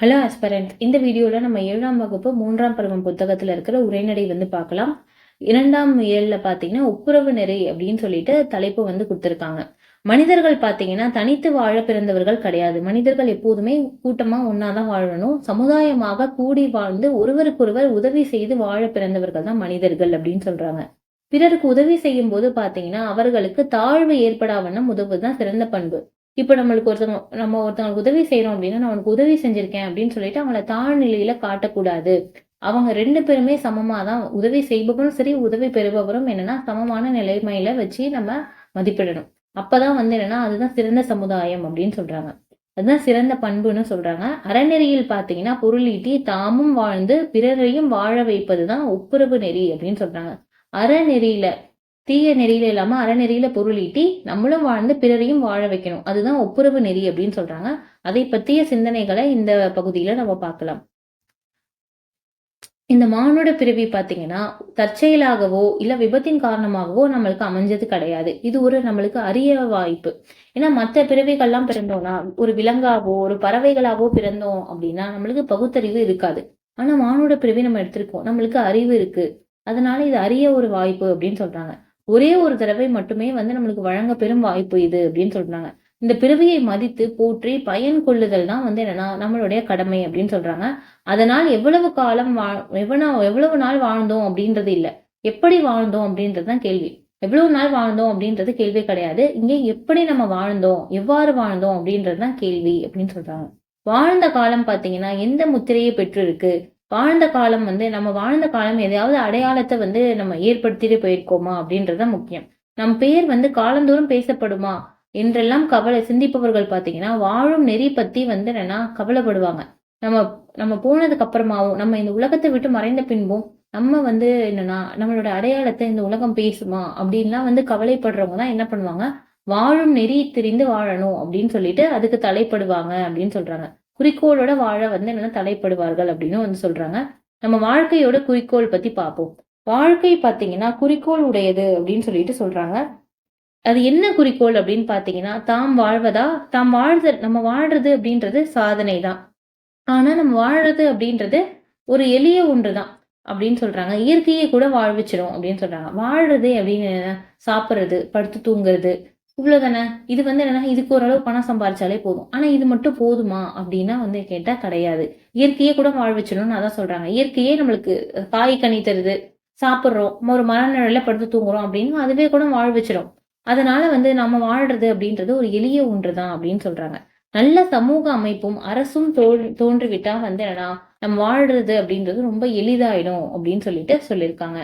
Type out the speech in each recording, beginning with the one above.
Hello aspirant இந்த வீடியோவில் நம்ம ஏழாம் வகுப்பு மூன்றாம் பருவம் புத்தகத்தில் இருக்கிற உரைநடை வந்து பார்க்கலாம். இரண்டாம் இயலில் பார்த்தீங்கன்னா ஒப்புரவு நிறை அப்படின்னு சொல்லிட்டு தலைப்பு வந்து கொடுத்துருக்காங்க. மனிதர்கள் பார்த்தீங்கன்னா தனித்து வாழ பிறந்தவர்கள் கிடையாது. மனிதர்கள் எப்போதுமே கூட்டமாக ஒன்றா தான் வாழணும். சமுதாயமாக கூடி வாழ்ந்து ஒருவருக்கொருவர் உதவி செய்து வாழ பிறந்தவர்கள் தான் மனிதர்கள் அப்படின்னு சொல்கிறாங்க பிறருக்கு உதவி செய்யும் போது பார்த்தீங்கன்னா அவர்களுக்கு தாழ்வு ஏற்படா உதவுதான் தான் சிறந்த பண்பு. இப்போ நம்மளுக்கு ஒருத்தவங்க நம்ம ஒருத்தவங்களுக்கு உதவி செய்கிறோம் அப்படின்னா நான் உனக்கு உதவி செஞ்சுருக்கேன் அப்படின்னு சொல்லிட்டு அவங்கள தாழ்நிலையில காட்டக்கூடாது. அவங்க ரெண்டு பேருமே சமமாக தான் உதவி செய்பவரும் சரி உதவி பெறுபவரும் என்னன்னா சமமான நிலைமையில வச்சு நம்ம மதிப்பிடணும். அப்பதான் வந்து என்னன்னா அதுதான் சிறந்த சமுதாயம் அப்படின்னு சொல்றாங்க. அதுதான் சிறந்த பண்புன்னு சொல்றாங்க. அறநெறியில் பார்த்தீங்கன்னா பொருளீட்டி தாமும் வாழ்ந்து பிறரையும் வாழ வைப்பது தான் ஒப்புரவு நெறி அப்படின்னு சொல்றாங்க. அறநெறியில தீய நெறியில இல்லாம அறநெறியில பொருளீட்டி நம்மளும் வாழ்ந்து பிறரையும் வாழ வைக்கணும். அதுதான் ஒப்புரவு நெறி அப்படின்னு சொல்றாங்க. அதை பத்திய சிந்தனைகளை இந்த பகுதியில நம்ம பார்க்கலாம். இந்த மானுட பிறவி பாத்தீங்கன்னா தற்செயலாகவோ இல்ல விபத்தின் காரணமாகவோ நம்மளுக்கு அமைஞ்சது கிடையாது. இது ஒரு நம்மளுக்கு அரிய வாய்ப்பு. ஏன்னா மற்ற பிறவிகள்லாம் பிறந்தோம்னா ஒரு விலங்காவோ ஒரு பறவைகளாவோ பிறந்தோம் அப்படின்னா நம்மளுக்கு பகுத்தறிவு இருக்காது. ஆனா மானுட பிறவி நம்ம எடுத்திருக்கோம். நம்மளுக்கு அறிவு இருக்கு. அதனால இது அரிய ஒரு வாய்ப்பு அப்படின்னு சொல்றாங்க. ஒரே ஒரு தடவை மட்டுமே வந்து நம்மளுக்கு வழங்க பெரும் வாய்ப்பு இது அப்படின்னு சொல்றாங்க. இந்த பிறவியை மதித்து போற்றி பயன் கொள்ளுதல் தான் வந்து என்னன்னா நம்மளுடைய கடமை அப்படின்னு சொல்றாங்க. அதனால் எவ்வளவு காலம் வா எவ்வளவு எவ்வளவு நாள் வாழ்ந்தோம் அப்படின்றது இல்லை. எப்படி வாழ்ந்தோம் அப்படின்றது தான் கேள்வி. எவ்வளவு நாள் வாழ்ந்தோம் அப்படின்றது கேள்வி கிடையாது. இங்கே எப்படி நம்ம வாழ்ந்தோம் எவ்வாறு வாழ்ந்தோம் அப்படின்றது தான் கேள்வி அப்படின்னு சொல்றாங்க. வாழ்ந்த காலம் பார்த்தீங்கன்னா எந்த முத்திரையை பெற்று இருக்கு வாழ்ந்த காலம் வந்து நம்ம வாழ்ந்த காலம் எதையாவது அடையாளத்தை வந்து நம்ம ஏற்படுத்திட்டு போயிருக்கோமா அப்படின்றத முக்கியம். நம் பெயர் வந்து காலந்தோறும் பேசப்படுமா என்றெல்லாம் கவலை சிந்திப்பவர்கள் பார்த்தீங்கன்னா வாழும் நெறி பத்தி வந்து என்னன்னா கவலைப்படுவாங்க. நம்ம நம்ம போனதுக்கு அப்புறமாவும் நம்ம இந்த உலகத்தை விட்டு மறைந்த பின்பும் நம்ம வந்து என்னன்னா நம்மளோட அடையாளத்தை இந்த உலகம் பேசுமா அப்படின்லாம் வந்து கவலைப்படுறவங்க தான் என்ன பண்ணுவாங்க? வாழும் நெறி தெரிந்து வாழணும் அப்படின்னு சொல்லிட்டு அதுக்கு தலைப்படுவாங்க அப்படின்னு சொல்றாங்க. குறிக்கோளோட வாழ வந்து என்னென்ன தலைப்படுவார்கள் அப்படின்னு வந்து சொல்றாங்க. நம்ம வாழ்க்கையோட குறிக்கோள் பத்தி பார்ப்போம். வாழ்க்கை பார்த்தீங்கன்னா குறிக்கோள் உடையது அப்படின்னு சொல்லிட்டு சொல்றாங்க. அது என்ன குறிக்கோள் அப்படின்னு பார்த்தீங்கன்னா தாம் வாழ்வதா? தாம் வாழ்த நம்ம வாழ்றது அப்படின்றது சாதனை தான் ஆனா நம்ம வாழ்றது அப்படின்றது ஒரு எளிய ஒன்று தான் அப்படின்னு சொல்றாங்க. இயற்கையை கூட வாழ்விச்சிடும் அப்படின்னு சொல்றாங்க. வாழ்றது அப்படின்னு சாப்பிட்றது படுத்து தூங்குறது இவ்வளவுதானே? இது வந்து என்னன்னா இதுக்கு ஓரளவு பணம் சம்பாரிச்சாலே போதும். ஆனா இது மட்டும் போதுமா அப்படின்னா வந்து கேட்டா கிடையாது. இயற்கையே கூட வாழ்விச்சிடும்னு அதான் சொல்றாங்க. இயற்கையே நம்மளுக்கு காய் கனி தருது. சாப்பிட்றோம். ஒரு மரநிழல படுத்து தூங்குறோம் அப்படின்னு அதுவே கூட வாழ் வச்சிடும் அதனால வந்து நம்ம வாழ்றது அப்படின்றது ஒரு எளிய ஒன்று தான் அப்படின்னு சொல்றாங்க. நல்ல சமூக அமைப்பும் அரசும் தோல் தோன்றுவிட்டா வந்து என்னன்னா நம்ம வாழ்றது அப்படின்றது ரொம்ப எளிதாயிடும் அப்படின்னு சொல்லிட்டு சொல்லியிருக்காங்க.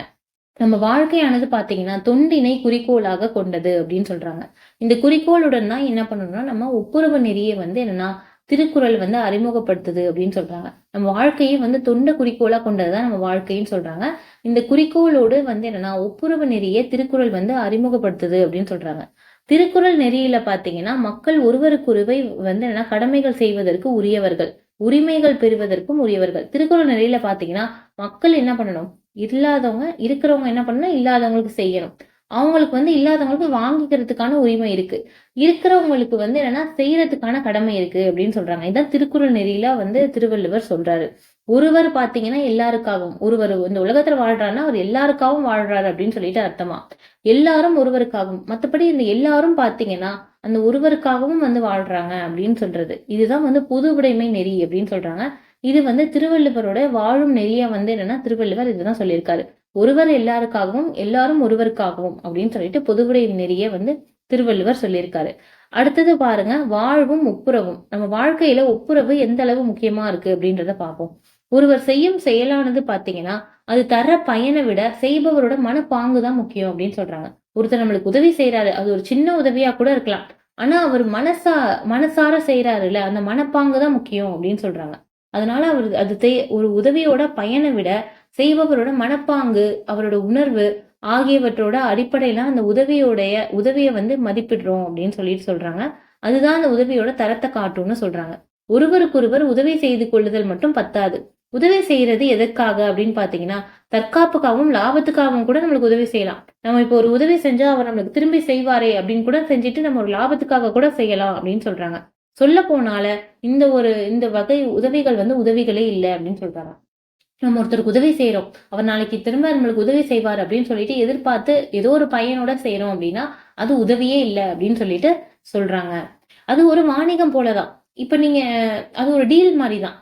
நம்ம வாழ்க்கையானது பாத்தீங்கன்னா தொண்டினை குறிக்கோளாக கொண்டது அப்படின்னு சொல்றாங்க. இந்த குறிக்கோளுடன் தான் என்ன பண்ணணும்னா நம்ம ஒப்புரவு நெறியை வந்து என்னன்னா திருக்குறள் வந்து அறிமுகப்படுத்துது அப்படின்னு சொல்றாங்க. நம்ம வாழ்க்கையை வந்து தொண்ட குறிக்கோளா கொண்டதுதான் நம்ம வாழ்க்கைன்னு சொல்றாங்க. இந்த குறிக்கோளோடு வந்து என்னன்னா ஒப்புரவு நெறியை திருக்குறள் வந்து அறிமுகப்படுத்துது அப்படின்னு சொல்றாங்க. திருக்குறள் நெறியில பாத்தீங்கன்னா மக்கள் ஒருவருக்குருவை வந்து என்னன்னா கடமைகள் செய்வதற்கு உரியவர்கள் உரிமைகள் பெறுவதற்கும் உரியவர்கள். திருக்குறள் நெறியில பாத்தீங்கன்னா மக்கள் என்ன பண்ணணும்? இல்லாதவங்க இருக்கிறவங்க என்ன பண்ணணும்? இல்லாதவங்களுக்கு செய்யணும். அவங்களுக்கு வந்து இல்லாதவங்களுக்கு வாங்கிக்கிறதுக்கான உரிமை இருக்கு. இருக்கிறவங்களுக்கு வந்து என்னன்னா செய்யறதுக்கான கடமை இருக்கு அப்படின்னு சொல்றாங்க. இதான் திருக்குறள் நெறியில வந்து திருவள்ளுவர் சொல்றாரு. ஒருவர் பாத்தீங்கன்னா எல்லாருக்காகவும் ஒருவர் இந்த உலகத்துல வாழ்றாருன்னா அவர் எல்லாருக்காகவும் வாழ்றாரு அப்படின்னு சொல்லிட்டு அர்த்தமா? எல்லாரும் ஒருவருக்காகவும். மற்றபடி இந்த எல்லாரும் பாத்தீங்கன்னா அந்த ஒருவருக்காகவும் வந்து வாழ்றாங்க அப்படின்னு சொல்றது. இதுதான் வந்து பொது உடைமை நெறி அப்படின்னு சொல்றாங்க. இது வந்து திருவள்ளுவரோட வாழும் நெறியா வந்து என்னன்னா திருவள்ளுவர் இதுதான் சொல்லியிருக்காரு. ஒருவர் எல்லாருக்காகவும் எல்லாரும் ஒருவருக்காகவும் அப்படின்னு சொல்லிட்டு பொதுவுடை நெறிய வந்து திருவள்ளுவர் சொல்லியிருக்காரு. அடுத்தது பாருங்க வாழ்வும் ஒப்புரவும். நம்ம வாழ்க்கையில ஒப்புரவு எந்த அளவு முக்கியமா இருக்கு அப்படின்றத பார்ப்போம். ஒருவர் செய்யும் செயலானது பாத்தீங்கன்னா அது தர பயனை விட செய்பவரோட மனப்பாங்கு தான் முக்கியம் அப்படின்னு சொல்றாங்க. ஒருத்தர் நம்மளுக்கு உதவி செய்யறாரு அது ஒரு சின்ன உதவியா கூட இருக்கலாம். ஆனா அவர் மனசா மனசார செய்யறாருல்ல அந்த மனப்பாங்கு தான் முக்கியம் அப்படின்னு சொல்றாங்க. அதனால அவர் அது ஒரு உதவியோட பயனை விட செய்பவரோட மனப்பாங்கு அவரோட உணர்வு ஆகியவற்றோட அடிப்படையில அந்த உதவியோடைய உதவியை வந்து மதிப்பிடுறோம் அப்படின்னு சொல்லிட்டு சொல்றாங்க. அதுதான் அந்த உதவியோட தரத்தை காட்டும்னு சொல்றாங்க. ஒருவருக்கொருவர் உதவி செய்து கொள்ளுதல் மட்டும் பத்தாது. உதவி செய்யறது எதற்காக அப்படின்னு பாத்தீங்கன்னா தற்காப்புக்காகவும் லாபத்துக்காகவும் கூட நம்மளுக்கு உதவி செய்யலாம். நம்ம இப்போ ஒரு உதவி செஞ்சா அவர் நம்மளுக்கு திரும்பி செய்வாரே அப்படின்னு கூட செஞ்சுட்டு நம்ம ஒரு லாபத்துக்காக கூட செய்யலாம் அப்படின்னு சொல்றாங்க. சொல்ல போனால இந்த ஒரு இந்த வகை உதவிகள் வந்து உதவிகளே இல்லை அப்படின்னு சொல்றாங்க. நம்ம ஒருத்தருக்கு உதவி செய்கிறோம் அவர் நாளைக்கு திரும்ப நம்மளுக்கு உதவி செய்வார் அப்படின்னு சொல்லிட்டு எதிர்பார்த்து ஏதோ ஒரு பையனோட செய்கிறோம் அப்படின்னா அது உதவியே இல்லை அப்படின்னு சொல்லிட்டு சொல்கிறாங்க அது ஒரு வாணிகம் போலதான். இப்போ நீங்கள் அது ஒரு டீல் மாதிரி தான்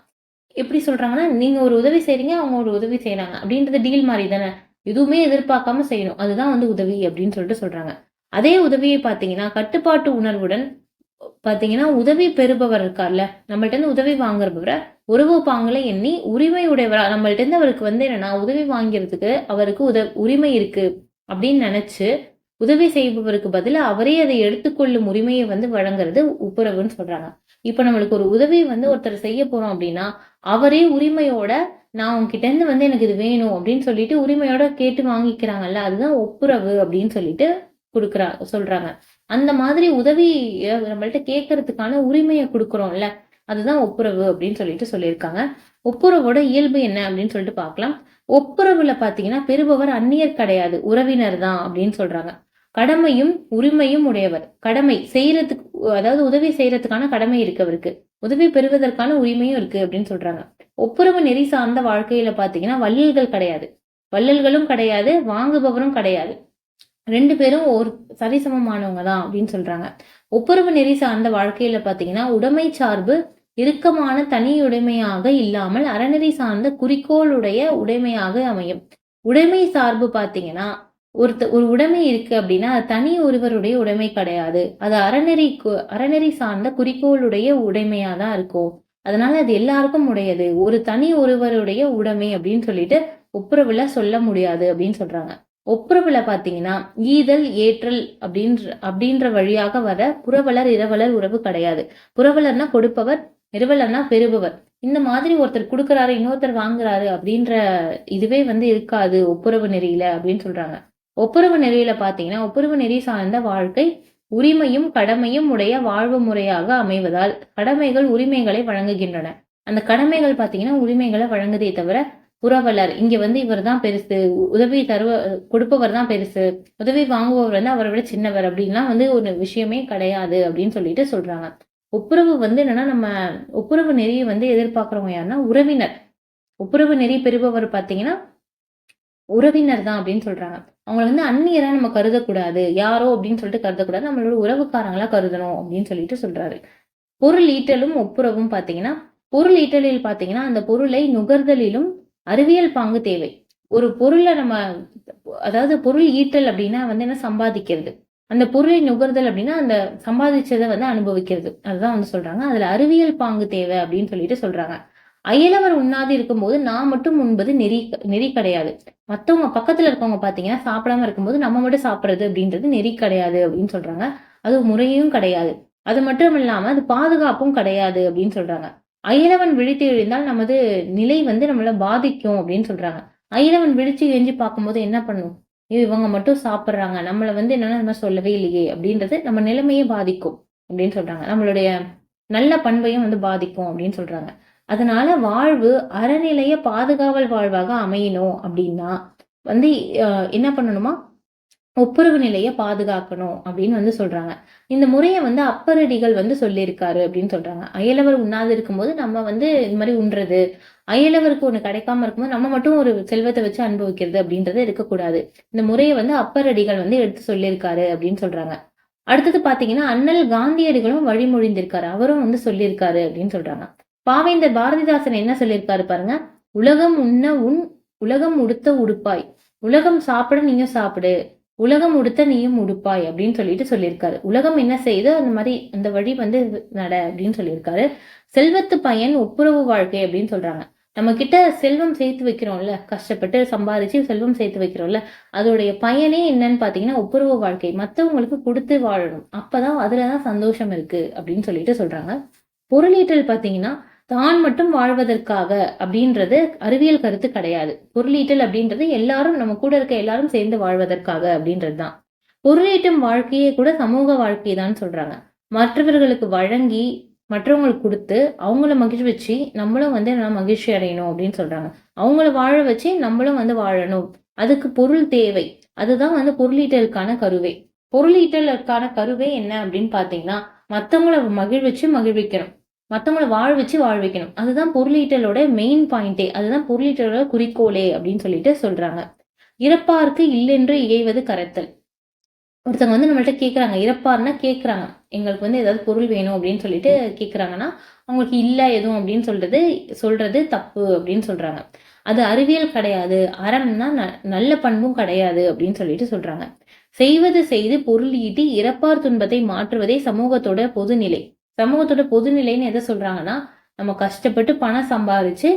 எப்படி சொல்கிறாங்கன்னா நீங்கள் ஒரு உதவி செய்கிறீங்க அவங்க ஒரு உதவி செய்கிறாங்க அப்படின்றது டீல் மாதிரி தானே எதுவுமே எதிர்பார்க்காம செய்யணும். அதுதான் வந்து உதவி அப்படின்னு சொல்லிட்டு சொல்கிறாங்க அதே உதவியை பார்த்தீங்கன்னா கட்டுப்பாட்டு உணர்வுடன் பார்த்தீங்கன்னா உதவி பெறுபவர் இருக்கார்ல நம்மள்ட்ட உதவி வாங்குறவரை உறவு பாங்களை எண்ணி உரிமை உடையவரா நம்மள்ட்ட அவருக்கு வந்து என்னன்னா உதவி வாங்கிறதுக்கு அவருக்கு உத உரிமை இருக்கு அப்படின்னு நினச்சி உதவி செய்பவருக்கு பதிலாக அவரே அதை எடுத்துக்கொள்ளும் உரிமையை வந்து வழங்குறது உப்புரவுன்னு சொல்றாங்க. இப்போ நம்மளுக்கு ஒரு உதவி வந்து ஒருத்தர் செய்ய போறோம் அப்படின்னா அவரே உரிமையோட நான் உங்ககிட்ட வந்து எனக்கு இது வேணும் அப்படின்னு சொல்லிட்டு உரிமையோட கேட்டு வாங்கிக்கிறாங்கல்ல அதுதான் ஒப்புரவு அப்படின்னு சொல்லிட்டு கொடுக்குறா சொல்றாங்க. அந்த மாதிரி உதவி நம்மள்ட்ட கேட்கறதுக்கான உரிமையை கொடுக்குறோம்ல அதுதான் ஒப்புரவு அப்படின்னு சொல்லிட்டு சொல்லியிருக்காங்க. ஒப்புரவோட இயல்பு என்ன அப்படின்னு சொல்லிட்டு பார்க்கலாம். ஒப்புரவுல பாத்தீங்கன்னா பெறுபவர் அந்நியர் கிடையாது உறவினர் தான் அப்படின்னு சொல்றாங்க. கடமையும் உரிமையும் உடையவர். கடமை செய்யறதுக்கு அதாவது உதவி செய்யறதுக்கான கடமை இருக்கு அவருக்கு. உதவி பெறுவதற்கான உரிமையும் இருக்கு அப்படின்னு சொல்றாங்க. ஒப்புரவு நெறி சார்ந்த வாழ்க்கையில பாத்தீங்கன்னா வள்ளல்கள் கிடையாது. வள்ளல்களும் கிடையாது வாங்குபவரும் கிடையாது. ரெண்டு பேரும் ஒரு சரிசமமானவங்க தான் அப்படின்னு சொல்றாங்க. ஒப்புரவு நெறி சார்ந்த வாழ்க்கையில பாத்தீங்கன்னா உடைமை சார்பு இறுக்கமான தனியுடைமையாக இல்லாமல் அறநெறி சார்ந்த குறிக்கோளுடைய உடைமையாக அமையும். உடைமை சார்பு பாத்தீங்கன்னா ஒருத்த ஒரு உடைமை இருக்கு அப்படின்னா அது தனி ஒருவருடைய உடைமை கிடையாது. அது அறநெறி கு- அறநெறி சார்ந்த குறிக்கோளுடைய உடைமையா தான் இருக்கும். அதனால அது எல்லாருக்கும் உடையது. ஒரு தனி ஒருவருடைய உடைமை அப்படின்னு சொல்லிட்டு ஒப்புரவுல சொல்ல முடியாது அப்படின்னு சொல்றாங்க. ஒப்புரவில் பார்த்தீங்கன்னா ஈதல் ஏற்றல் அப்படின்ற அப்படின்ற வழியாக வர புறவலர் இரவலர் உறவு கிடையாது. புறவலர்னா கொடுப்பவர் இரவலர்னா பெறுபவர். இந்த மாதிரி ஒருத்தர் கொடுக்குறாரு இன்னொருத்தர் வாங்குறாரு அப்படின்ற இதுவே வந்து இருக்காது ஒப்புரவு நெறியில அப்படின்னு சொல்றாங்க. ஒப்புரவு நெறியில பார்த்தீங்கன்னா ஒப்புரவு நெறி சார்ந்த வாழ்க்கை உரிமையும் கடமையும் உடைய வாழ்வு முறையாக அமைவதால் கடமைகள் உரிமைகளை வழங்குகின்றன. அந்த கடமைகள் பார்த்தீங்கன்னா உரிமைகளை வழங்குதே தவிர உறவலர். இங்க வந்து இவர் தான் பெருசு. உதவி தருவ கொடுப்பவர் தான் பெருசு. உதவி வாங்குபவர் வந்து அவரை விட சின்னவர். அப்படின்லாம் வந்து ஒரு விஷயமே கிடையாது அப்படின்னு சொல்லிட்டு சொல்றாங்க. ஒப்புரவு வந்து என்னன்னா நம்ம ஒப்புரவு நெறியை வந்து எதிர்பார்க்கறவங்க யாருன்னா உறவினர். ஒப்புரவு நெறி பெறுபவர் பாத்தீங்கன்னா உறவினர் தான் அப்படின்னு சொல்றாங்க. அவங்கள வந்து அந்நியரா நம்ம கருதக்கூடாது. யாரோ அப்படின்னு சொல்லிட்டு கருதக்கூடாது. நம்மளோட உறவுக்காரங்களா கருதணும் அப்படின்னு சொல்லிட்டு சொல்றாரு. பொருள் ஈட்டலும் ஒப்புரவும் பாத்தீங்கன்னா பொருள் ஈட்டலில் பாத்தீங்கன்னா அந்த பொருளை நுகர்தலிலும் அறிவியல் பாங்கு தேவை. ஒரு பொருளை நம்ம அதாவது பொருள் ஈட்டல் அப்படின்னா வந்து என்ன? சம்பாதிக்கிறது. அந்த பொருளை நுகர்தல் அப்படின்னா அந்த சம்பாதிச்சதை வந்து அனுபவிக்கிறது. அதுதான் வந்து சொல்றாங்க. அதுல அறிவியல் பாங்கு தேவை அப்படின்னு சொல்லிட்டு சொல்றாங்க. அயலவர் உண்ணாது இருக்கும்போது நான் மட்டும் உண்பது நெறி நெறி கிடையாது. மற்றவங்க பக்கத்துல இருக்கவங்க பாத்தீங்கன்னா சாப்பிடாம இருக்கும்போது நம்ம மட்டும் சாப்பிடுறது அப்படின்றது நெறி கிடையாது அப்படின்னு சொல்றாங்க. அது முறையும் கிடையாது. அது மட்டும் இல்லாம அது பாதுகாப்பும் கிடையாது அப்படின்னு சொல்றாங்க. அயலவன் விழித்து எழுந்தால் நமது நிலை வந்து நம்மளை பாதிக்கும் அப்படின்னு சொல்றாங்க. அயலவன் விழிச்சு எஞ்சி பார்க்கும்போது என்ன பண்ணும்? இவங்க மட்டும் சாப்பிட்றாங்க. நம்மளை வந்து என்னன்னா நம்ம சொல்லவே இல்லையே அப்படின்றது நம்ம நிலைமையே பாதிக்கும் அப்படின்னு சொல்றாங்க. நம்மளுடைய நல்ல பண்பையும் வந்து பாதிக்கும் அப்படின்னு சொல்றாங்க. அதனால வாழ்வு அறநிலைய பாதுகாவல் வாழ்வாக அமையணும் அப்படின்னா வந்து என்ன பண்ணணுமா? ஒப்புரவு நிலையை பாதுகாக்கணும் அப்படின்னு வந்து சொல்றாங்க. இந்த முறையை வந்து அப்பரடிகள் வந்து சொல்லியிருக்காரு அப்படின்னு சொல்றாங்க. அயலவர் உண்ணாது இருக்கும்போது நம்ம வந்து இந்த மாதிரி உண்றது அயலவருக்கு ஒன்று கிடைக்காம இருக்கும்போது நம்ம மட்டும் ஒரு செல்வத்தை வச்சு அனுபவிக்கிறது அப்படின்றது இருக்கக்கூடாது இந்த முறையை வந்து அப்பரடிகள் வந்து எடுத்து சொல்லியிருக்காரு அப்படின்னு சொல்றாங்க. அடுத்தது பாத்தீங்கன்னா அண்ணல் காந்தியடிகளும் வழிமொழிந்திருக்காரு. அவரும் வந்து சொல்லியிருக்காரு அப்படின்னு சொல்றாங்க. பாவேந்தர் பாரதிதாசன் என்ன சொல்லியிருக்காரு பாருங்க? உலகம் உண்ண உன் உலகம் உடுத்த உடுப்பாய். உலகம் சாப்பிட நீயும் சாப்பிடு. உலகம் உடுத்த நீயும் உடுப்பாய் அப்படின்னு சொல்லிட்டு சொல்லியிருக்காரு. உலகம் என்ன செய்யுதோ? அந்த மாதிரி அந்த வழி வந்து நட அப்படின்னு சொல்லியிருக்காரு. செல்வத்து பயன் ஒப்புரவு வாழ்க்கை அப்படின்னு சொல்றாங்க. நம்ம கிட்ட செல்வம் சேர்த்து வைக்கிறோம்ல. கஷ்டப்பட்டு சம்பாதிச்சு செல்வம் சேர்த்து வைக்கிறோம்ல. அதோடைய பயனே என்னன்னு பாத்தீங்கன்னா ஒப்புரவு வாழ்க்கை. மற்றவங்களுக்கு கொடுத்து வாழணும். அப்பதான் அதுலதான் சந்தோஷம் இருக்கு அப்படின்னு சொல்லிட்டு சொல்றாங்க. பொருளீட்டல் பாத்தீங்கன்னா தான் மட்டும் வாழ்வதற்காக அப்படின்றது அறிவியல் கருத்து கிடையாது. பொருளீட்டல் அப்படின்றது எல்லாரும் நம்ம கூட இருக்க எல்லாரும் சேர்ந்து வாழ்வதற்காக அப்படின்றது தான் பொருளீட்டும் வாழ்க்கையே கூட சமூக வாழ்க்கை தான் சொல்றாங்க. மற்றவர்களுக்கு வழங்கி மற்றவங்களுக்கு கொடுத்து அவங்கள மகிழ்ச்சி நம்மளும் வந்து நல்லா மகிழ்ச்சி அடையணும் அப்படின்னு சொல்றாங்க. அவங்கள வாழ வச்சு நம்மளும் வந்து வாழணும். அதுக்கு பொருள் தேவை. அதுதான் வந்து பொருளீட்டலுக்கான கருவே. பொருளீட்டலுக்கான கருவே என்ன அப்படின்னு பாத்தீங்கன்னா மற்றவங்கள மகிழ்விச்சு மகிழ்விக்கணும். மற்றவங்கள வாழ வச்சு வாழ வைக்கணும். அதுதான் பொருளீட்டலோட மெயின் பாயிண்டே அதுதான் பொருளீட்டலோட குறிக்கோளே அப்படின்னு சொல்லிட்டு சொல்றாங்க. இறப்பாருக்கு இல்லென்று இயைவது கரைத்தல். ஒருத்தவங்க வந்து நம்மள்ட்ட கேட்குறாங்க இறப்பார்னா கேட்குறாங்க எங்களுக்கு வந்து ஏதாவது பொருள் வேணும் அப்படின்னு சொல்லிட்டு கேட்குறாங்கன்னா அவங்களுக்கு இல்லை எதுவும் அப்படின்னு சொல்றது சொல்றது தப்பு அப்படின்னு சொல்றாங்க. அது அறிவியல் கிடையாது. அறம்னா ந- நல்ல பண்பும் கிடையாது அப்படின்னு சொல்லிட்டு சொல்றாங்க. செய்வது செய்து பொருள் ஈட்டி இறப்பார் துன்பத்தை மாற்றுவதே சமூகத்தோட பொதுநிலை. சமூகத்தோட பொதுநிலைன்னு எதை சொல்றாங்கன்னா நம்ம கஷ்டப்பட்டு பணம் சம்பாதிச்சு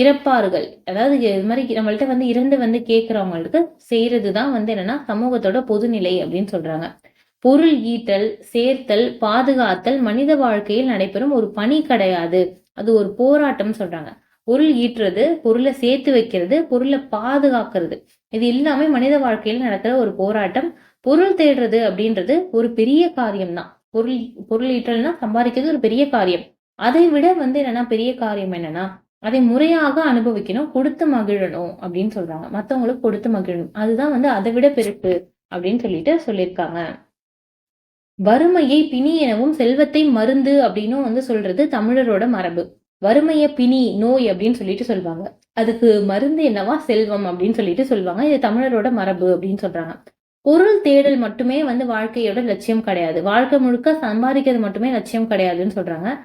இறப்பார்கள். அதாவது இது மாதிரி நம்மள்ட்ட வந்து இறந்து வந்து கேட்கறவங்களுக்கு செய்யறது தான் வந்து என்னன்னா சமூகத்தோட பொதுநிலை அப்படின்னு சொல்றாங்க. பொருள் ஈட்டல் சேர்த்தல் பாதுகாத்தல் மனித வாழ்க்கையில் நடைபெறும் ஒரு பணி கிடையாது. அது ஒரு போராட்டம் சொல்றாங்க. பொருள் ஈட்டுறது பொருளை சேர்த்து வைக்கிறது பொருளை பாதுகாக்கிறது. இது எல்லாமே மனித வாழ்க்கையில் நடக்கிற ஒரு போராட்டம். பொருள் தேடுறது அப்படின்றது ஒரு பெரிய காரியம்தான். பொருள் பொருள் ஈட்டல்னா சம்பாதிக்கிறது ஒரு பெரிய காரியம். அதை விட வந்து என்னன்னா பெரிய காரியம் என்னன்னா அதை முறையாக அனுபவிக்கணும் கொடுத்து மகிழணும் அப்படின்னு சொல்றாங்க. மத்தவங்களுக்கு கொடுத்து மகிழணும். அதுதான் வந்து அதை விட பெருசு அப்படின்னு சொல்லிட்டு சொல்லியிருக்காங்க. வறுமையை பிணி எனவும் செல்வத்தை மருந்து அப்படின்னும் வந்து சொல்றது தமிழரோட மரபு. வறுமையை பிணி நோய் அப்படின்னு சொல்லிட்டு சொல்லுவாங்க அதுக்கு மருந்து என்னவா செல்வம் அப்படின்னு சொல்லிட்டு சொல்லுவாங்க இது தமிழரோட மரபு அப்படின்னு சொல்றாங்க. பொருள் தேடல் மட்டுமே வந்து வாழ்க்கையோட லட்சியம் கிடையாது. வாழ்க்கை முழுக்க சம்பாதிக்கிறது மட்டுமே லட்சியம் கிடையாதுன்னு சொல்றாங்க.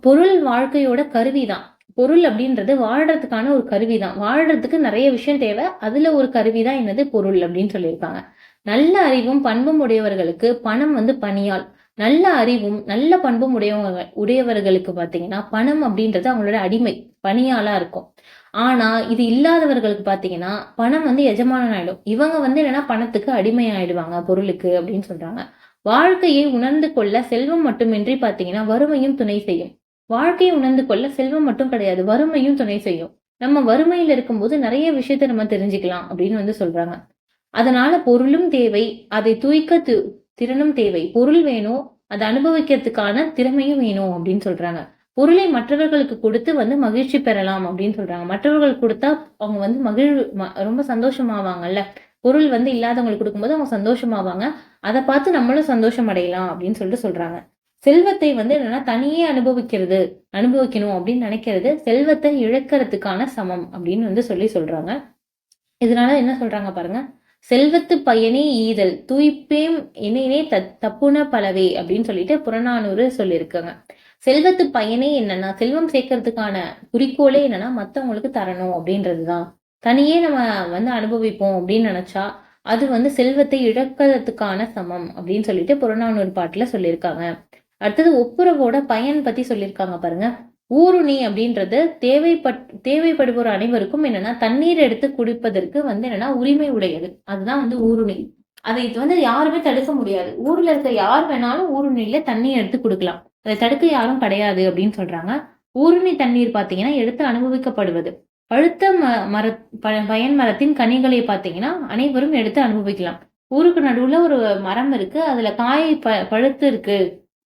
பொருள் வாழ்க்கையோட கருவிதான். பொருள் அப்படின்றது வாழறதுக்கான ஒரு கருவி தான் வாழறதுக்கு நிறைய விஷயம் தேவை. அதுல ஒரு கருவி தான் என்னது? பொருள் அப்படின்னு சொல்லியிருக்காங்க. நல்ல அறிவும் பண்பும் உடையவர்களுக்கு பணம் வந்து பணியால் நல்ல அறிவும் நல்ல பண்பும் உடையவங்க உடையவர்களுக்கு பாத்தீங்கன்னா பணம் அப்படின்றது அவங்களோட அடிமை. பணியாலா இருக்கும். ஆனா இது இல்லாதவர்களுக்கு பாத்தீங்கன்னா பணம் வந்து எஜமானன் ஆயிடும் இவங்க வந்து என்னன்னா பணத்துக்கு அடிமை ஆயிடுவாங்க பொருளுக்கு அப்படின்னு சொல்றாங்க. வாழ்க்கையை உணர்ந்து கொள்ள செல்வம் மட்டுமின்றி பாத்தீங்கன்னா வறுமையும் துணை செய்யும். வாழ்க்கையை உணர்ந்து கொள்ள செல்வம் மட்டும் கிடையாது வறுமையும் துணை செய்யும். நம்ம வறுமையில இருக்கும்போது நிறைய விஷயத்த நம்ம தெரிஞ்சுக்கலாம் அப்படின்னு வந்து சொல்றாங்க. அதனால பொருளும் தேவை அதை தூய்க்க தி- திறனும் தேவை. பொருள் வேணும் அதை அனுபவிக்கிறதுக்கான திறமையும் வேணும் அப்படின்னு சொல்றாங்க. பொருளை மற்றவர்களுக்கு கொடுத்து வந்து மகிழ்ச்சி பெறலாம் அப்படின்னு சொல்றாங்க. மற்றவர்கள் கொடுத்தா அவங்க வந்து மகிழ் ம- ரொம்ப சந்தோஷமாவாங்கல்ல. பொருள் வந்து இல்லாதவங்களுக்கு கொடுக்கும்போது அவங்க சந்தோஷமாவாங்க. அதை பார்த்து நம்மளும் சந்தோஷம் அடையலாம் அப்படின்னு சொல்லிட்டு சொல்றாங்க. செல்வத்தை வந்து என்னன்னா தனியே அனுபவிக்கிறது அனுபவிக்கணும் அப்படின்னு நினைக்கிறது செல்வத்தை இழக்கிறதுக்கான சமம் அப்படின்னு வந்து சொல்லி சொல்றாங்க. இதனால என்ன சொல்றாங்க பாருங்க. செல்வத்து பயனே ஈதல் தூய்ப்பேம் இணையினே த- தப்புன பலவே அப்படின்னு சொல்லிட்டு புறநானூறு சொல்லியிருக்காங்க. செல்வத்து பயனே என்னன்னா செல்வம் சேர்க்கறதுக்கான குறிக்கோளே என்னன்னா மத்தவங்களுக்கு தரணும் அப்படின்றது தான் தனியே நம்ம வந்து அனுபவிப்போம் அப்படின்னு நினைச்சா அது வந்து செல்வத்தை இழக்கிறதுக்கான சமம் அப்படின்னு சொல்லிட்டு புறநானூறு பாட்டுல சொல்லியிருக்காங்க. அடுத்தது ஒப்புரவோட பயன் பத்தி சொல்லியிருக்காங்க பாருங்க. ஊருணி அப்படின்றது தேவைப்பட் தேவைப்படுவோர் அனைவருக்கும் என்னன்னா தண்ணீர் எடுத்து குடிப்பதற்கு வந்து என்னன்னா உரிமை உடையது. அதுதான் வந்து ஊருணி. அதை இது வந்து யாருமே தடுக்க முடியாது. ஊர்ல இருக்க யார் வேணாலும் ஊருணியில தண்ணியை எடுத்து கொடுக்கலாம். அதை தடுக்க யாரும் கிடையாது அப்படின்னு சொல்றாங்க. ஊருணி தண்ணீர் பாத்தீங்கன்னா எடுத்து அனுபவிக்கப்படுவது. பழுத்த ம மர பயன் மரத்தின் கனிகளை பார்த்தீங்கன்னா அனைவரும் எடுத்து அனுபவிக்கலாம். ஊருக்கு நடுவுல ஒரு மரம் இருக்கு. அதுல காய் ப பழுத்து இருக்கு.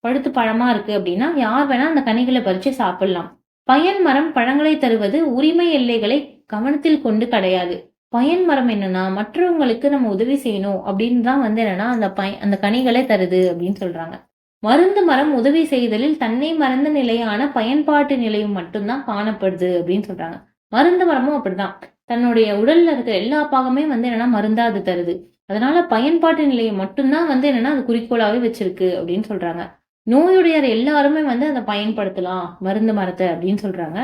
பழுத்து பழமா இருக்கு அப்படின்னா யார் வேணா அந்த கனிகளை பறிச்சு சாப்பிடலாம். பயன் மரம் பழங்களை தருவது உரிமை எல்லைகளை கவனத்தில் கொண்டு கிடையாது. பயன் மரம் என்னன்னா மற்றவங்களுக்கு நம்ம உதவி செய்யணும் அப்படின்னு தான் வந்து என்னன்னா அந்த பய அந்த கனிகளை தருது அப்படின்னு சொல்றாங்க. மருந்து மரம் உதவி செய்தலில் தன்னை மறந்த நிலையான பயன்பாட்டு நிலையும் மட்டும்தான் காணப்படுது அப்படின்னு சொல்றாங்க. மருந்து மரமும் அப்படிதான். தன்னுடைய உடல்ல இருக்கிற எல்லா பாகமே வந்து என்னன்னா மருந்தா அது தருது. அதனால பயன்பாட்டு நிலையை மட்டும்தான் வந்து என்னன்னா அது குறிக்கோளாவே வச்சிருக்கு அப்படின்னு சொல்றாங்க. நோயுடையார் எல்லாருமே வந்து அதை பயன்படுத்தலாம் மருந்து மரத்தை அப்படின்னு சொல்றாங்க.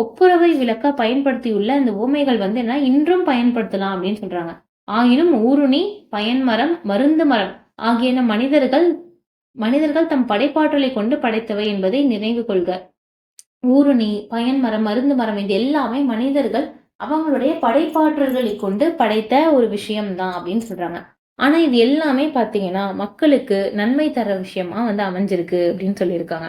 ஒப்புரவை விளக்க பயன்படுத்தியுள்ள இந்த ஊமைகள் வந்து என்ன? இன்றும் பயன்படுத்தலாம் அப்படின்னு சொல்றாங்க. ஆயினும் ஊருணி பயன்மரம் மருந்து மரம் ஆகியன மனிதர்கள் மனிதர்கள் தம் படைப்பாற்றலை கொண்டு படைத்தவை என்பதை நினைவு கொள்க. ஊருணி பயன்மரம் மருந்து மரம் இது எல்லாமே மனிதர்கள் அவங்களுடைய படைப்பாற்றல்களை கொண்டு படைத்த ஒரு விஷயம்தான் அப்படின்னு சொல்றாங்க. ஆனா இது எல்லாமே பாத்தீங்கன்னா மக்களுக்கு நன்மை தர விஷயமா வந்து அமைஞ்சிருக்கு அப்படின்னு சொல்லியிருக்காங்க.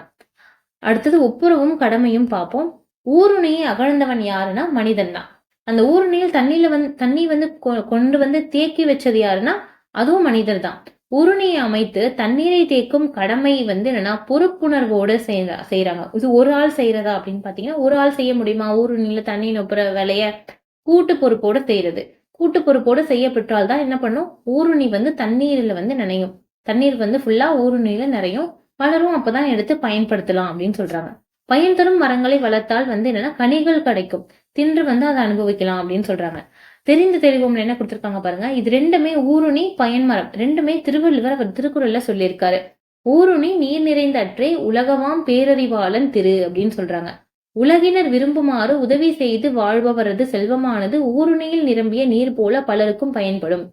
அடுத்தது ஒப்புரவும் கடமையும் பார்ப்போம். ஊருணியை அகழ்ந்தவன் யாருன்னா மனிதன் தான். அந்த ஊருணியில் தண்ணியில வந்து தண்ணி வந்து கொ- கொண்டு வந்து தேக்கி வச்சது யாருன்னா அதுவும் மனிதர் தான். உருணியை அமைத்து தண்ணீரை தேக்கும் கடமை வந்து என்னன்னா பொறுப்புணர்வோடு செய்ய செய்யறாங்க இது ஒரு ஆள் செய்யறதா அப்படின்னு பாத்தீங்கன்னா ஒரு ஆள் செய்ய முடியுமா? ஊருணியில தண்ணி நொப்புற வேலைய கூட்டு பொறுப்போடு செய்யறது கூட்டு பொறுப்போடு செய்யப்பட்டால் தான் என்ன பண்ணும்? ஊருணி வந்து தண்ணீர்ல வந்து நனையும். தண்ணீர் வந்து ஃபுல்லா ஊருணியில நிறையும். பலரும் அப்பதான் எடுத்து பயன்படுத்தலாம் அப்படின்னு சொல்றாங்க. பயன் தரும் மரங்களை வளர்த்தால் வந்து என்னன்னா கனிகள் கிடைக்கும். தின்று வந்து அதை அனுபவிக்கலாம் அப்படின்னு சொல்றாங்க. தெரிந்து தெரிவோம்னு என்ன கொடுத்துருக்காங்க பாருங்க. இது ரெண்டுமே ஊருணி பயன்மரம் ரெண்டுமே திருவள்ளுவர் அவர் திருக்குறள்ல சொல்லியிருக்காரு. ஊருணி நீர் நிறைந்த அற்றே உலகமாம் பேரறிவாளன் திரு அப்படின்னு சொல்றாங்க. உலகினர் விரும்புமாறு உதவி செய்து வாழ்பவரது செல்வமானது ஊருணியில் நிரம்பிய நீர் போல பலருக்கும் பயன்படும்.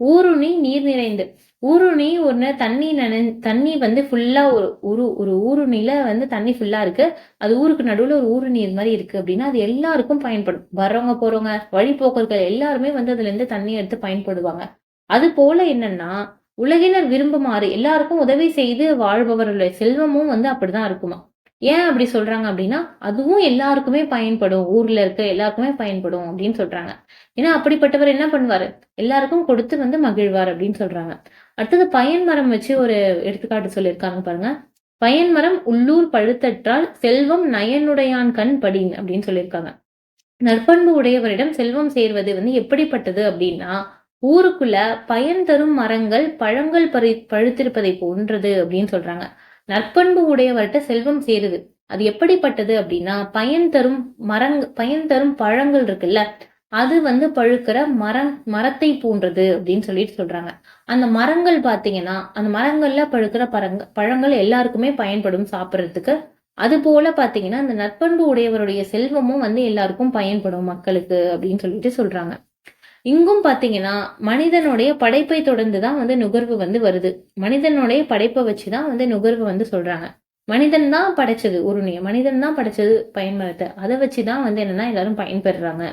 ஊருணி நீர் நிறைந்து ஊருணி ஒன்று தண்ணி நனை தண்ணி வந்து ஃபுல்லா ஒரு ஒரு ஒரு ஊருணில வந்து தண்ணி ஃபுல்லா இருக்கு. அது ஊருக்கு நடுவுல ஒரு ஊருணி இது மாதிரி இருக்கு அப்படின்னா அது எல்லாருக்கும் பயன்படும். வர்றவங்க போறவங்க வழிபோக்கர்கள் எல்லாருமே வந்து அதுல இருந்து தண்ணி எடுத்து பயன்படுவாங்க. அது போல என்னன்னா உலகினர் விரும்புமாறு எல்லாருக்கும் உதவி செய்து வாழ்பவர்களுடைய செல்வமும் வந்து அப்படிதான் இருக்குமா? ஏன் அப்படி சொல்றாங்க அப்படின்னா அதுவும் எல்லாருக்குமே பயன்படும். ஊர்ல இருக்க எல்லாருக்குமே பயன்படும் அப்படின்னு சொல்றாங்க. ஏன்னா அப்படிப்பட்டவர் என்ன பண்ணுவாரு? எல்லாருக்கும் கொடுத்து வந்து மகிழ்வார் அப்படின்னு சொல்றாங்க. அடுத்தது பயன் மரம் வச்சு ஒரு எடுத்துக்காட்டு சொல்லியிருக்காங்க பாருங்க. பயன் மரம் உள்ளூர் பழுத்தற்றால் செல்வம் நயனுடையான் கண் படின் அப்படின்னு சொல்லியிருக்காங்க. நற்பண்பு உடையவரிடம் செல்வம் சேர்வது வந்து எப்படிப்பட்டது அப்படின்னா ஊருக்குள்ள பயன் தரும் மரங்கள் பழங்கள் பறி பழுத்திருப்பதை போன்றது அப்படின்னு சொல்றாங்க. நற்பண்பு உடையவர்கிட்ட செல்வம் சேருது. அது எப்படிப்பட்டது அப்படின்னா பயன் தரும் மரங் பயன் தரும் பழங்கள் இருக்குல்ல அது வந்து பழுக்கிற மரம் மரத்தை போன்றது அப்படின்னு சொல்லிட்டு சொல்றாங்க. அந்த மரங்கள் பாத்தீங்கன்னா அந்த மரங்கள்ல பழுக்கிற பழங்க பழங்கள் எல்லாருக்குமே பயன்படும் சாப்பிட்றதுக்கு. அது போல பாத்தீங்கன்னா அந்த நற்பண்பு உடையவருடைய செல்வமும் வந்து எல்லாருக்கும் பயன்படும் மக்களுக்கு அப்படின்னு சொல்லிட்டு சொல்றாங்க. இங்கும் பாத்தீங்கன்னா மனிதனுடைய படைப்பை தொடர்ந்து தான் வந்து நுகர்வு வந்து வருது. மனிதனுடைய படைப்பை வச்சுதான் வந்து நுகர்வு வந்து சொல்றாங்க. மனிதன் தான் படைச்சது உருணிய மனிதன் தான் படைச்சது பயன்படுத்த. அதை வச்சுதான் வந்து என்னன்னா எல்லாரும் பயன்பெறுறாங்க.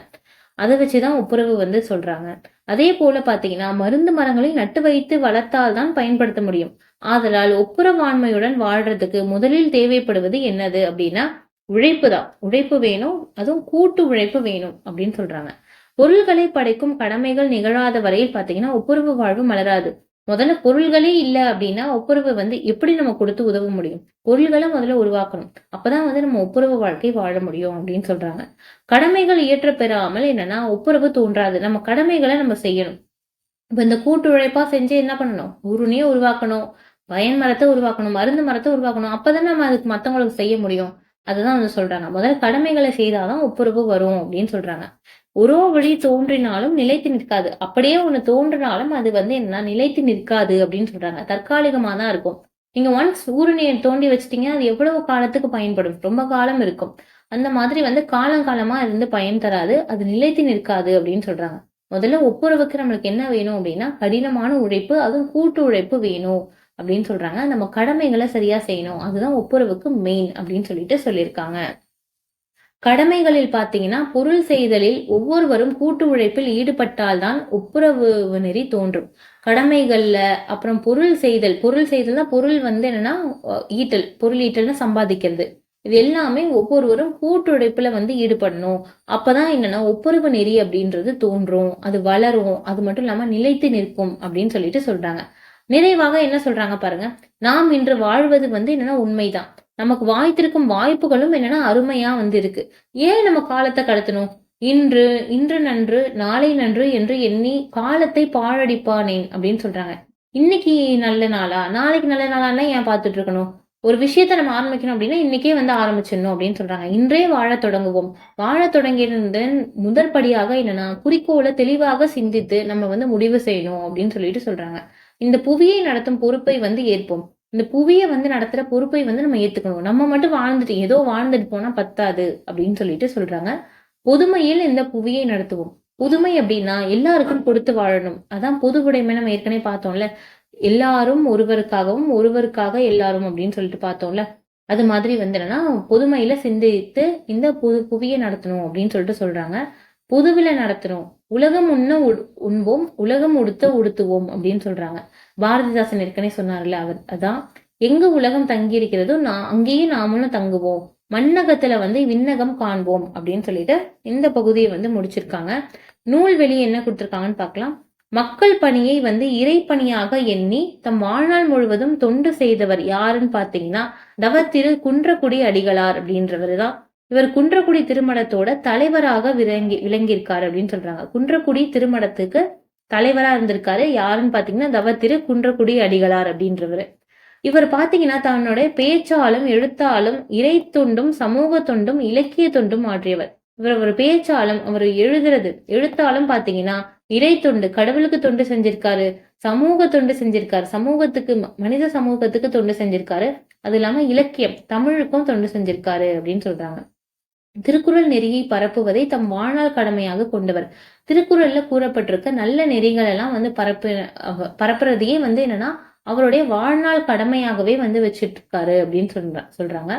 அதை வச்சுதான் ஒப்புரவு வந்து சொல்றாங்க. அதே போல பாத்தீங்கன்னா மருந்து மரங்களை நட்டு வைத்து வளர்த்தால் தான் பயன்படுத்த முடியும். ஆதலால் ஒப்புரவாண்மையுடன் வாழ்றதுக்கு முதலில் தேவைப்படுவது என்னது அப்படின்னா உழைப்பு தான். உழைப்பு வேணும் அதுவும் கூட்டு உழைப்பு வேணும் அப்படின்னு சொல்றாங்க. பொருள்களை படைக்கும் கடமைகள் நிகழாத வரையில் பாத்தீங்கன்னா ஒப்புரவு வாழ்வு மலராது. முதல்ல பொருள்களே இல்லை அப்படின்னா ஒப்புரவு வந்து எப்படி நம்ம கொடுத்து உதவ முடியும்? பொருள்களை முதல்ல உருவாக்கணும். அப்பதான் வந்து நம்ம ஒப்புரவு வாழ்க்கை வாழ முடியும் அப்படின்னு சொல்றாங்க. கடமைகள் இயற்ற பெறாமல் என்னன்னா ஒப்புரவு தோன்றாது. நம்ம கடமைகளை நம்ம செய்யணும். இப்ப இந்த கூட்டுழைப்பா செஞ்சு என்ன பண்ணணும்? உருணியை உருவாக்கணும். பயன் மரத்தை உருவாக்கணும். மருந்து மரத்தை உருவாக்கணும். அப்பதான் நம்ம அதுக்கு மத்தவங்களுக்கு செய்ய முடியும். அதுதான் வந்து சொல்றாங்க. முதல்ல கடமைகளை செய்தாதான் ஒப்புரவு வரும் அப்படின்னு சொல்றாங்க. ஒரு வழி தோன்றினாலும் நிலைத்து நிற்காது. அப்படியே ஒன்று தோன்றினாலும் அது வந்து என்ன? நிலைத்து நிற்காது அப்படின்னு சொல்றாங்க. தற்காலிகமாக தான் இருக்கும். நீங்க ஒன்ஸ் ஊரணியை தோண்டி வச்சிட்டீங்க அது எவ்வளவு காலத்துக்கு பயன்படும்? ரொம்ப காலம் இருக்கும். அந்த மாதிரி வந்து காலங்காலமா இருந்து பயன் தராது. அது நிலைத்து நிற்காது அப்படின்னு சொல்றாங்க. முதல்ல ஒப்புரவுக்கு நம்மளுக்கு என்ன வேணும் அப்படின்னா கடினமான உழைப்பு அதுவும் கூட்டு உழைப்பு வேணும் அப்படின்னு சொல்றாங்க. நம்ம கடமைகளை சரியா செய்யணும். அதுதான் ஒப்புரவுக்கு மெயின் அப்படின்னு சொல்லிட்டு சொல்லியிருக்காங்க. கடமைகளில் பார்த்தீங்கன்னா பொருள் செய்தலில் ஒவ்வொருவரும் கூட்டு உழைப்பில் ஈடுபட்டால்தான் ஒப்புரவு நெறி தோன்றும். கடமைகள்ல அப்புறம் பொருள் செய்தல். பொருள் செய்தல் பொருள் வந்து என்னன்னா ஈட்டல். பொருள் ஈட்டல்னு சம்பாதிக்கிறது. இது எல்லாமே ஒவ்வொருவரும் கூட்டுழைப்புல வந்து ஈடுபடணும். அப்பதான் என்னன்னா ஒப்புரவு நெறி அப்படின்றது தோன்றும். அது வளரும். அது மட்டும் இல்லாம நிலைத்து நிற்கும் அப்படின்னு சொல்லிட்டு சொல்றாங்க. நிறைவாக என்ன சொல்றாங்க பாருங்க. நாம் இன்று வாழ்வது வந்து என்னன்னா உண்மைதான். நமக்கு வாய்த்திருக்கும் வாய்ப்புகளும் என்னன்னா அருமையா வந்து இருக்கு ஏன் நம்ம காலத்தை கடத்தணும்? இன்று இன்று நன்று நாளை நன்று என்று எண்ணி காலத்தை பாழடிப்பானேன் அப்படின்னு சொல்றாங்க. இன்னைக்கு நல்ல நாளா? நாளைக்கு நல்ல நாளான்னா ஏன் பார்த்துட்டு இருக்கணும் ஒரு விஷயத்த நம்ம ஆரம்பிக்கணும் அப்படின்னா இன்னைக்கே வந்து ஆரம்பிச்சிடணும் அப்படின்னு சொல்றாங்க. இன்றே வாழ தொடங்குவோம். வாழ தொடங்கியிருந்த முதற்படியாக என்னன்னா குறிக்கோளை தெளிவாக சிந்தித்து நம்ம வந்து முடிவு செய்யணும் அப்படின்னு சொல்லிட்டு சொல்றாங்க. இந்த புவியை நடத்தும் பொறுப்பை வந்து ஏற்போம். இந்த புவியை வந்து நடத்துற பொறுப்பை வந்து நம்ம ஏத்துக்கணும். நம்ம மட்டும் வாழ்ந்துட்டு ஏதோ வாழ்ந்துட்டு போனா பத்தாது அப்படின்னு சொல்லிட்டு சொல்றாங்க. பொதுமையில் இந்த புவியை நடத்துவோம். புதுமை அப்படின்னா எல்லாருக்கும் கொடுத்து வாழணும். அதான் பொதுவுடைமை நம்ம ஏற்கனவே பார்த்தோம்ல. எல்லாரும் ஒருவருக்காகவும் ஒருவருக்காக எல்லாரும் அப்படின்னு சொல்லிட்டு பார்த்தோம்ல. அது மாதிரி வந்து என்னன்னா பொதுமையில சிந்தித்து இந்த புது புவியை நடத்தணும் அப்படின்னு சொல்லிட்டு சொல்றாங்க. புதுவில நடத்தணும் உலகம் உண்ண உண்போம். உலகம் உடுத்த உடுத்துவோம் அப்படின்னு சொல்றாங்க. பாரதிதாசன் ஏற்கனவே சொன்னார்ல அவர் அதான் எங்க உலகம் தங்கி இருக்கிறதோ நான் அங்கேயே நாமளும் தங்குவோம். மண்ணகத்துல வந்து விண்ணகம் காண்போம் அப்படின்னு சொல்லிட்டு இந்த பகுதியை வந்து முடிச்சிருக்காங்க. நூல் வெளியே என்ன கொடுத்துருக்காங்கன்னு பார்க்கலாம். மக்கள் பணியை வந்து இறைப்பணியாக எண்ணி தம் வாழ்நாள் முழுவதும் தொண்டு செய்தவர் யாருன்னு பார்த்தீங்கன்னா தவத்திரு குன்றக்குடி அடிகளார் அப்படின்றவர் தான். இவர் குன்றக்குடி திருமணத்தோட தலைவராக விளங்கி விளங்கியிருக்காரு அப்படின்னு சொல்றாங்க. குன்றக்குடி திருமணத்துக்கு தலைவராக இருந்திருக்காரு. யாருன்னு பார்த்தீங்கன்னா தவ திரு குன்றக்குடி அடிகளார் அப்படின்றவர். இவர் பார்த்தீங்கன்னா தன்னுடைய பேச்சாலும் எழுத்தாலும் இறை தொண்டும் சமூக தொண்டும் இலக்கிய தொண்டும் ஆற்றியவர். இவர் ஒரு பேச்சாலும் அவர் எழுதுறது எழுத்தாலும் பார்த்தீங்கன்னா இறை தொண்டு கடவுளுக்கு தொண்டு செஞ்சிருக்காரு சமூக தொண்டு செஞ்சிருக்காரு சமூகத்துக்கு மனித சமூகத்துக்கு தொண்டு செஞ்சிருக்காரு. அது இல்லாம இலக்கியம் தமிழுக்கும் தொண்டு செஞ்சிருக்காரு அப்படின்னு சொல்றாங்க. திருக்குறள் நெறியை பரப்புவதை தம் வாழ்நாள் கடமையாக கொண்டவர். திருக்குறள்ல கூறப்பட்டிருக்க நல்ல நெறிகள் எல்லாம் வந்து பரப்பு பரப்புறதையே வந்து என்னன்னா அவருடைய வாழ்நாள் கடமையாகவே வந்து வச்சிட்டு இருக்காரு அப்படின்னு சொல்ற சொல்றாங்க.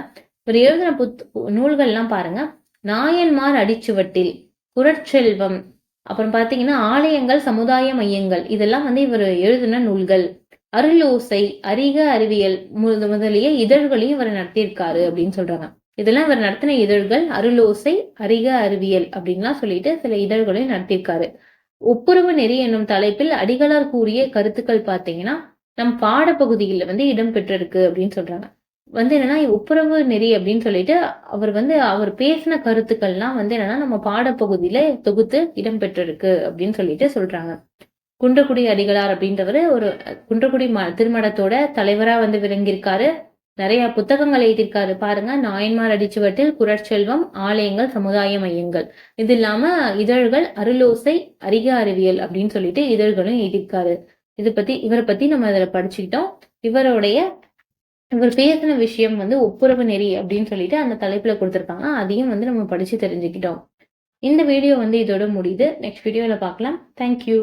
இவர் எழுதின புத் நூல்கள்லாம் பாருங்க. நாயன்மார் அடிச்சுவட்டில் குரட்செல்வம் அப்புறம் பாத்தீங்கன்னா ஆலயங்கள் சமுதாய மையங்கள் இதெல்லாம் வந்து இவர் எழுதின நூல்கள். அருளோசை அரிக அறிவியல் முதலிய இதழ்களையும் இவர் நடத்தியிருக்காரு அப்படின்னு சொல்றாங்க. இதெல்லாம் இவர் நடத்தின இதழ்கள் அருளோசை அரிக அறிவியல் அப்படின்லாம் சொல்லிட்டு சில இதழ்களையும் நடத்தியிருக்காரு. ஒப்புரவு நெறி என்னும் தலைப்பில் அடிகளார் கூறிய கருத்துக்கள் பார்த்தீங்கன்னா நம் பாடப்பகுதியில் வந்து இடம் பெற்றிருக்கு அப்படின்னு சொல்றாங்க. வந்து என்னன்னா ஒப்புரவு நெறி அப்படின்னு சொல்லிட்டு அவர் வந்து அவர் பேசின கருத்துக்கள்லாம் வந்து என்னன்னா நம்ம பாடப்பகுதியில தொகுத்து இடம் பெற்றிருக்கு அப்படின்னு சொல்லிட்டு சொல்றாங்க. குன்றக்குடி அடிகளார் அப்படின்றவர் ஒரு குன்றக்குடி திருமணத்தோட தலைவரா வந்து விளங்கியிருக்காரு. நிறைய புத்தகங்கள் எழுதியிருக்காரு. பாருங்க நாயன்மார் அடிச்சுவட்டில் குரற்செல்வம் ஆலயங்கள் சமுதாய மையங்கள். இது இல்லாம இதழ்கள் அருளோசை அறிக அறிவியல் அப்படின்னு சொல்லிட்டு இதழ்களும் எழுதியிருக்காரு. இது பத்தி இவரை பத்தி நம்ம இதுல படிச்சுக்கிட்டோம். இவருடைய இவர் பேசின விஷயம் வந்து ஒப்புரவு நெறி அப்படின்னு சொல்லிட்டு அந்த தலைப்புல கொடுத்துருக்காங்க. அதையும் வந்து நம்ம படிச்சு தெரிஞ்சுக்கிட்டோம். இந்த வீடியோ வந்து இதோட முடியுது. நெக்ஸ்ட் வீடியோவில் பார்க்கலாம் தேங்க்யூ